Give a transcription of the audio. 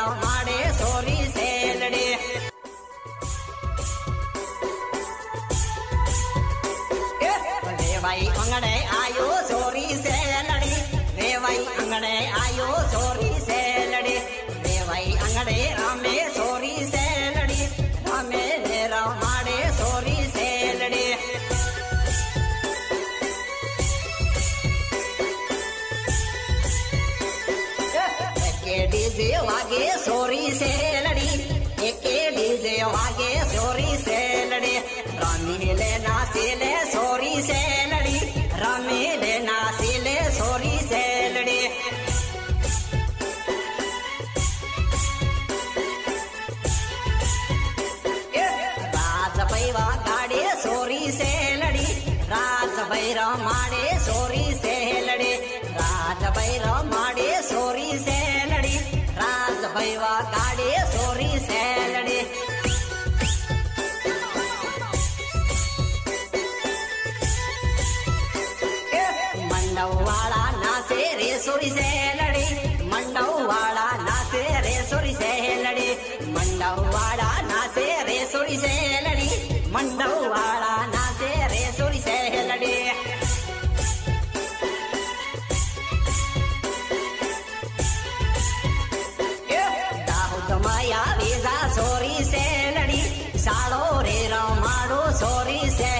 રમાડે સોરી સેલડી. અંગણે આયો ડીજે વાગે સોરી સેલડી, એકે ડીજે વાગે સોરી સેલડી. રમી લે નાસી લે સોરી સેલડી રમી લે નાસી લે સોરી સેલડી. રાજભાઈ ગાડે સોરી સેલડી રાજભાઈ રમાડે સોરી સેલડી. રાજભાઈ રમાડે ગાડે, સોરી સેલડી. મંડવ વાળા નાસે રે, સોરી સેલડી. મંડવ વાળા નાસે રે મંડવ વાળા નાસે રે, સોરી સેલડી. મંડવ દાહોદ માયા વેઝા સોરી સેલડી સાળો રે રમાડો સોરી સેલડી